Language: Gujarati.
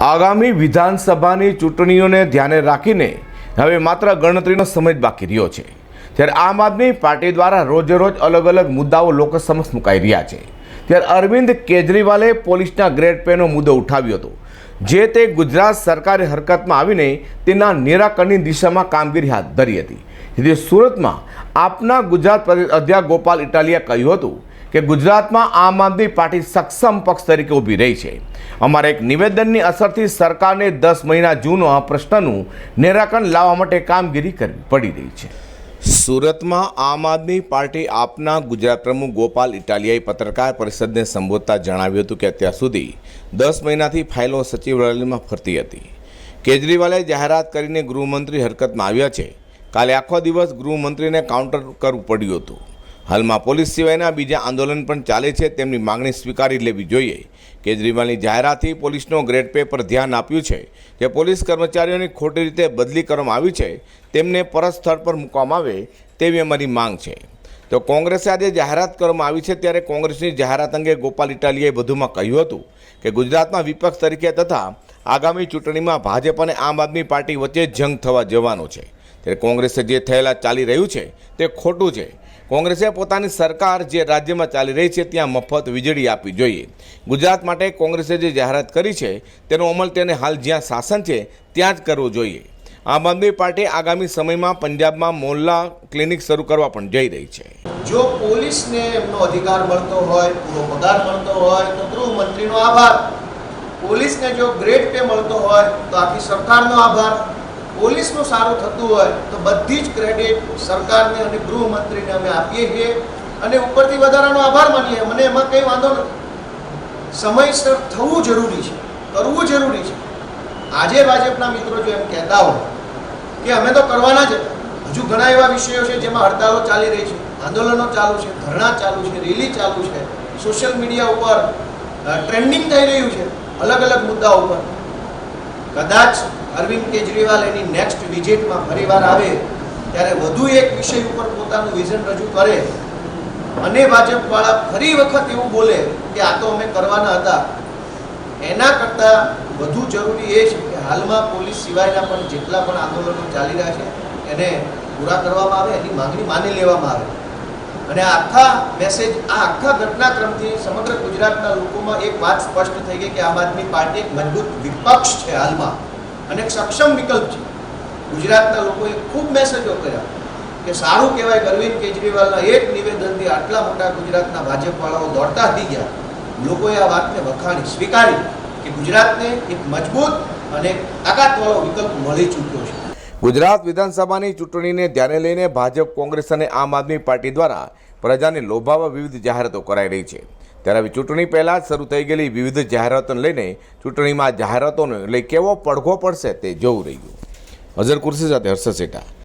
આગામી વિધાનસભાની ચૂંટણીઓને ધ્યાને રાખીને હવે માત્ર ગણતરીનો સમય જ બાકી રહ્યો છે. ત્યારે આમ આદમી પાર્ટી દ્વારા રોજે રોજ અલગ અલગ મુદ્દાઓ લોકો સમક્ષ મુકાઈ રહ્યા છે. ત્યારે અરવિંદ કેજરીવાલે પોલીસના ગ્રેડ પેનો મુદ્દો ઉઠાવ્યો હતો. જે તે ગુજરાત સરકારે હરકતમાં આવીને તેના નિરાકરણની દિશામાં કામગીરી હાથ ધરી હતી. જેથી સુરતમાં આપના ગુજરાત પ્રદેશ અધ્યક્ષ ગોપાલ ઇટાલિયા કહ્યું હતું કે ગુજરાતમાં આમ આદમી પાર્ટી સક્ષમ પક્ષ તરીકે ઊભી રહી છે. અમારા એક નિવેદનની અસરથી સરકારને દસ મહિના જૂનો આ પ્રશ્નનું નિરાકરણ લાવવા માટે કામગીરી કરવી પડી રહી છે. સુરતમાં આમ આદમી પાર્ટી આપના ગુજરાત પ્રમુખ ગોપાલ ઇટાલિયાએ પત્રકાર પરિષદને સંબોધતા જણાવ્યું હતું કે અત્યાર સુધી દસ મહિનાથી ફાઇલો સચિવાલયમાં ફરતી હતી. કેજરીવાલે જાહેરાત કરીને ગૃહમંત્રી હરકતમાં આવ્યા છે. કાલે આખો દિવસ ગૃહમંત્રીને કાઉન્ટર કરવું પડ્યું હતું. હાલમાં પોલીસ સિવાયના બીજા આંદોલન પણ ચાલે છે, તેમની માંગણી સ્વીકારી લેવી જોઈએ. કેજરીવાલની જાહેરાતથી પોલીસનો ગ્રેડ પે પર ધ્યાન આપ્યું છે કે પોલીસ કર્મચારીઓની ખોટી રીતે બદલી કરવામાં આવી છે, તેમને પરત સ્થળ પર મૂકવામાં આવે તેવી અમારી માંગ છે. તો કોંગ્રેસે આજે જાહેરાત કરવામાં આવી છે, ત્યારે કોંગ્રેસની જાહેરાત અંગે ગોપાલ ઇટાલીએ વધુમાં કહ્યું હતું કે ગુજરાતમાં વિપક્ષ તરીકે તથા આગામી ચૂંટણીમાં ભાજપ અને આમ આદમી પાર્ટી વચ્ચે જંગ થવા જવાનો છે. ત્યારે કોંગ્રેસે જે થયેલા ચાલી રહ્યું છે, તે ખોટું છે. કોંગ્રેસે પોતાની સરકાર જે રાજ્યમાં ચાલી રહી છે, ત્યાં મફત વીજળી આપવી જોઈએ. ગુજરાત માટે કોંગ્રેસે જે જાહેરાત કરી છે, તેનો અમલ તેને હાલ જ્યાં શાસન છે, ત્યાં જ કરવો જોઈએ. આમ આદમી પાર્ટી આગામી સમયમાં પંજાબમાં મોલ્લા ક્લિનિક શરૂ કરવા પણ જઈ રહી છે. જો પોલીસને એમનો અધિકાર મળતો હોય પૂરો પગાર મળતો હોય, તો ગૃહમંત્રીનો આભાર. પોલીસને જો ગ્રેડ પે મળતો હોય, તો આખી સરકારનો આભાર. પોલીસનું સારું થતું હોય તો બધી જ ક્રેડિટ સરકારને અને ગૃહમંત્રીને અમે આપીએ છીએ અને ઉપરથી વધારાનો આભાર માનીએ. મને એમાં કંઈ વાંધો નથી સમયસર થવું જરૂરી છે, કરવું જરૂરી છે. આજે ભાજપના મિત્રો જો એમ કહેતા હોય કે અમે તો કરવાના જ હજુ ઘણા એવા વિષયો છે જેમાં હડતાલો ચાલી રહી છે, આંદોલનો ચાલુ છે, ધરણા ચાલુ છે, રેલી ચાલુ છે, સોશિયલ મીડિયા ઉપર ટ્રેન્ડિંગ થઈ રહ્યું છે અલગ અલગ મુદ્દા ઉપર. કદાચ અરવિંદ કેજરીવાલ એની નેક્સ્ટ વિઝિટમાં ફરીવાર આવે, ત્યારે વધુ એક વિષય ઉપર પોતાનું વિઝન રજૂ કરે. અને ભાજપવાળા ફરી વખત એવું બોલે કે આ તો અમે કરવાના હતા. એના કરતાં વધુ જરૂરી એ છે કે હાલમાં પોલીસ સિવાયના પણ જેટલા પણ આંદોલનો ચાલી રહ્યા છે, એને પૂરા કરવામાં આવે, એની માંગણી માની લેવામાં આવે. અને આખા મેસેજ આ આખા ઘટનાક્રમથી સમગ્ર ગુજરાતના લોકોમાં એક વાત સ્પષ્ટ થઈ ગઈ કે આમ આદમી પાર્ટી એક મજબૂત વિપક્ષ છે હાલમાં. અને સક્ષમ વિકલ્પ છે. ગુજરાતના લોકોએ ખૂબ મેસેજો કર્યા કે સારું કહેવાય અરવિંદ કેજરીવાલના એક નિવેદનથી આટલા મોટા ગુજરાતના ભાજપવાળાઓ દોડતા થઈ ગયા. લોકોએ આ વાતને વખાણી, સ્વીકારી કે ગુજરાતને એક મજબૂત અને તાકાતવાળો વિકલ્પ મળી ચૂક્યો છે. ગુજરાત વિધાનસભાની ચૂંટણીને ધ્યાને લઈને ભાજપ, કોંગ્રેસ અને આમ આદમી પાર્ટી દ્વારા પ્રજાને લોભાવવા વિવિધ જાહેરાતો કરાઈ રહી છે. ત્યારે હવે ચૂંટણી પહેલાં જ શરૂ થઈ ગયેલી વિવિધ જાહેરાતોને લઈને ચૂંટણીમાં જાહેરાતોને એટલે કેવો પડઘો પડશે તે જોવું રહ્યું. અઝર કુર્સી સાથે હર્ષ સેઠા